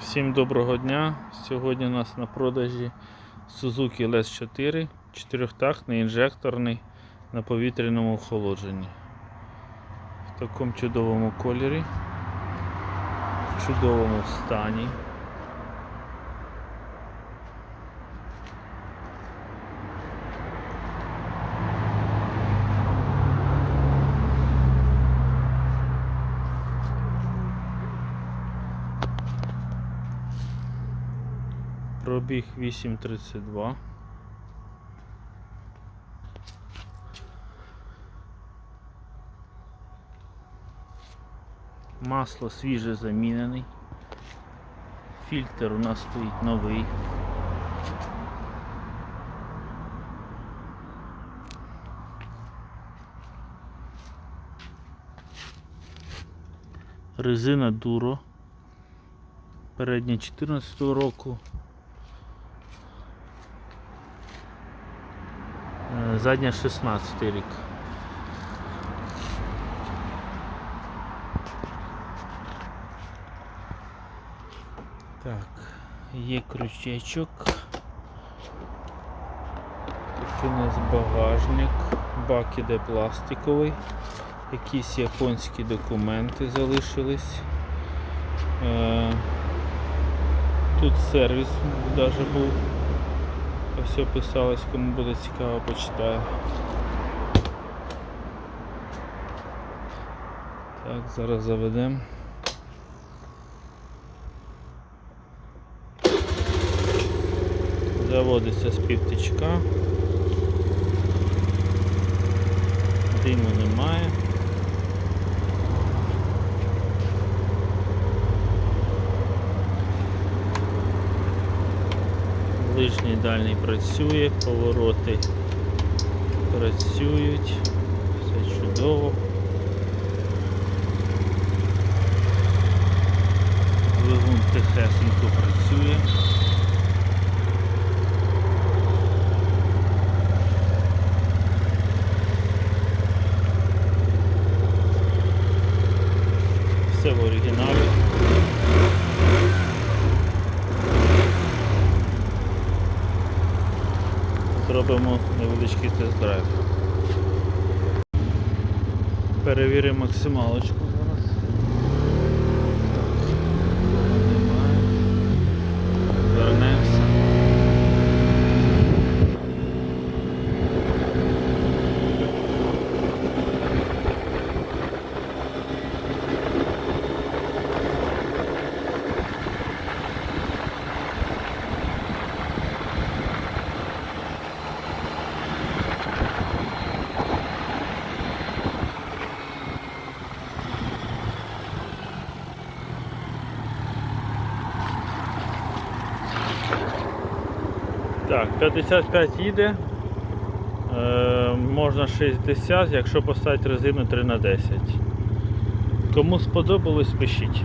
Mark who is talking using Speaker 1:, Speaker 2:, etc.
Speaker 1: Всім доброго дня. Сьогодні у нас на продажі Suzuki LS4, чотирьохтактний інжекторний на повітряному охолодженні. В такому чудовому кольорі, в чудовому стані. Пробіг 8.32. Масло свіже замінений. Фільтр у нас стоїть новий. Резина дуро. Передня 14 року. Задня 16 рік. Так, є крючечок. Такий у нас багажник, бак іде пластиковий, якісь японські документи залишились. Е, Тут сервіс навіть був. Все писалось, кому буде цікаво, почитаю. Так, зараз заведемо. Заводиться з півтичка. Диму немає. Ближній дальній працює, повороти працюють, все чудово. Двигун тихесенько працює. Все в оригіналі. Зробимо невеличкий тест-драйв. Перевіримо максималочку зараз. Так, нікого немає. Вернемося. Так, 55 їде. Е, можна 60, якщо поставити резину 3 на 10 Кому сподобалось, пишіть.